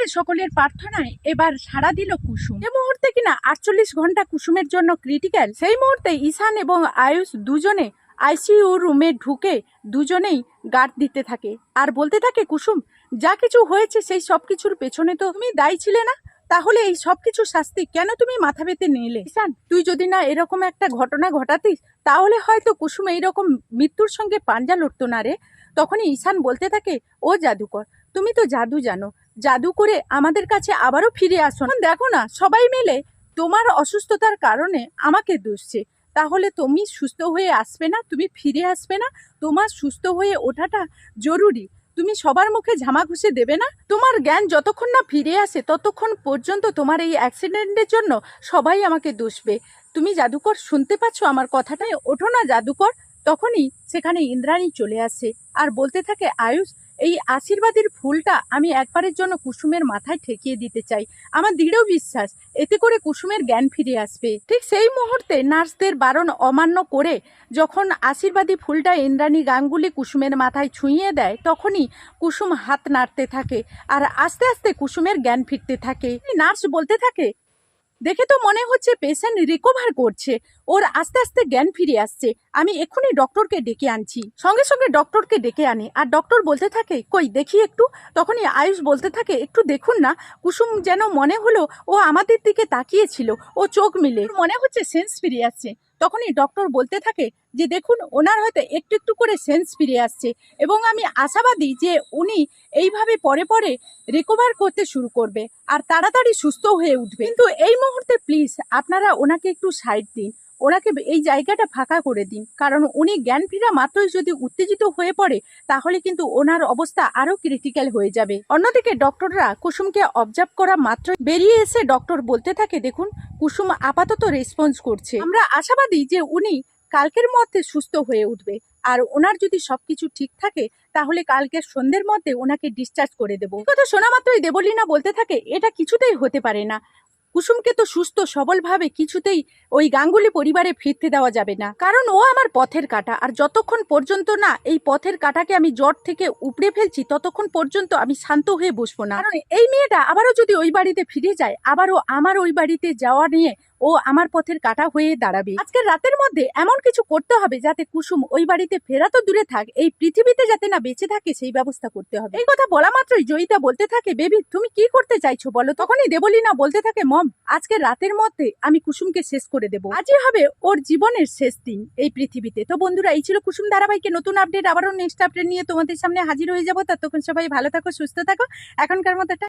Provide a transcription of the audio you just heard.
পরিবারের সকলের প্রার্থনায় এবার সাড়া দিল কুসুম। যে মুহূর্তে কিনা আটচল্লিশ ঘণ্টা কুসুমের জন্য ক্রিটিক্যাল সেই মুহূর্তে ঈশান এবং আয়ুষ দুজনে আইসিইউ রুমে ঢুকে দুজনেই গার্ড দিতে থাকে। আর বলতে থাকে, কুসুম, যা কিছু হয়েছে সেই সব কিছুর পেছনে তো তুমি দায়ী ছিলে না? তাহলে এই সব কিছু শাস্তি কেন তুমি মাথা পেতে নিলে? ঈশান, তুই যদি না এরকম একটা ঘটনা ঘটাতিস, তাহলে হয়তো কুসুম এইরকম মৃত্যুর সঙ্গে পাঞ্জা লড়তো না রে। তখনই ঈশান বলতে থাকে, ও জাদুকর তুমি তো জাদু জানো। জাদু করে আমাদের কাছে আবারও ফিরে আসো দেখো না, সবাই মিলে তোমার অসুস্থতার কারণে আমাকে দুষছে। তাহলে তুমি সুস্থ হয়ে আসবে না, তুমি ফিরে আসবে না। তোমার সুস্থ হয়ে ওঠাটা জরুরি। তুমি সবার মুখে ঝামা ঘুষে দেবে না। তোমার জ্ঞান যতক্ষণ না ফিরে আসে, ততক্ষণ পর্যন্ত তোমার এই অ্যাক্সিডেন্টের জন্য সবাই আমাকে দুষবে। তুমি জাদুকর, শুনতে পাচ্ছ আমার কথাটাই? ওঠো না, জাদুকর। তখনই সেখানে ইন্দ্রাণী চলে আসে আর বলতে থাকে, আয়ুষ, এই আশীর্বাদের ফুলটা আমি একবারের জন্য কুসুমের মাথায় ঠেকিয়ে দিতে চাই। আমার দৃঢ় বিশ্বাস, এতে করে কুসুমের জ্ঞান ফিরে আসবে। ঠিক সেই মুহূর্তে নার্সদের বারণ অমান্য করে যখন আশীর্বাদী ফুলটা ইন্দ্রাণী গাঙ্গুলি কুসুমের মাথায় ছুঁয়ে দেয়, তখনই কুসুম হাত নাড়তে থাকে আর আস্তে আস্তে কুসুমের জ্ঞান ফিরতে থাকে। নার্স বলতে থাকে দেখে তো মনে হচ্ছে পেশেন্ট রিকভার করছে। ওর আস্তে আস্তে জ্ঞান ফিরে আসছে। আমি এক্ষুনি ডক্টরকে ডেকে আনছি। সঙ্গে সঙ্গে ডক্টরকে ডেকে আনে। আর ডক্টর বলতে থাকে, কই, দেখি একটু। তখনই আয়ুষ বলতে থাকে, একটু দেখুন না, কুসুম যেন মনে হলো ও আমাদের দিকে তাকিয়েছিল। ও চোখ মিলে। মনে হচ্ছে সেন্স ফিরে আসছে। তখনই ডক্টর বলতে থাকে যে, দেখুন, ওনার হয়তো একটু একটু করে সেন্স ফিরে আসছে। এবং আমি আশাবাদী যে, উনি এইভাবে পরে পরে রিকভার করতে শুরু করবে আর তাড়াতাড়ি সুস্থ হয়ে উঠবে। কিন্তু এই মুহূর্তে প্লিজ আপনারা ওনাকে একটু সাইড দিন। ওনাকে এই জায়গাটা ফাঁকা করে দিন। কারণ উনি জ্ঞান ফেরা মাত্রই যদি উত্তেজিত হয়ে পড়ে, তাহলে কিন্তু ওনার অবস্থা আরও ক্রিটিক্যাল হয়ে যাবে। অন্যদিকে ডক্টররা কুসুমকে অবজার্ভ করা মাত্র বেরিয়ে এসে ডক্টর বলতে থাকে, দেখুন, কুসুম আপাতত রেসপন্স করছে। আমরা আশাবাদী যে উনি কালকের মধ্যে সুস্থ হয়ে উঠবে। আর ওনার যদি সবকিছু ঠিক থাকে, তাহলে কালকে সন্ধ্যের মধ্যে ওনাকে ডিসচার্জ করে দেবো। কথা শোনা মাত্রই দেবলীনা বলতে থাকে, এটা কিছুতেই হতে পারে না। কুসুমকে তো সুস্থ, সবলভাবে কিছুতেই ওই গাঙ্গুলি পরিবারে ফিরতে দেওয়া যাবে না। কারণ ও আমার পথের কাটা, আর যতক্ষণ পর্যন্ত না এই পথের কাটাকে আমি জট থেকে উপড়ে ফেলছি, ততক্ষণ পর্যন্ত আমি শান্ত হয়ে বসবো না। কারণ এই মেয়েটা আবারও যদি ওই বাড়িতে ফিরে যায়, আবারও আমার ওই বাড়িতে যাওয়া নিয়ে ও আমার পথের কাটা হয়ে দাঁড়াবে। আজকের রাতের মধ্যে এমন কিছু করতে হবে যাতে কুসুম ওই বাড়িতে ফেরা তো দূরে থাক, এই পৃথিবীতে যাতে না বেঁচে থাকে সেই ব্যবস্থা করতে হবে। এই কথা বলা মাত্রই জয়িতা বলতে থাকে, বেবি, তুমি কি করতে চাইছো বলো তখনই দেবলীনা বলতে থাকে, মম, আজকে রাতের মধ্যে আমি কুসুমকে শেষ করে দেবো। আজই হবে ওর জীবনের শেষ দিন এই পৃথিবীতে। তো বন্ধুরা, এই ছিল কুসুম ধারাবাহিকে নতুন আপডেট আবারও নেক্সট আপডেট নিয়ে তোমাদের সামনে হাজির হয়ে যাব। ততক্ষণ সবাই ভালো থাকো, সুস্থ থাকো। এখনকার মতো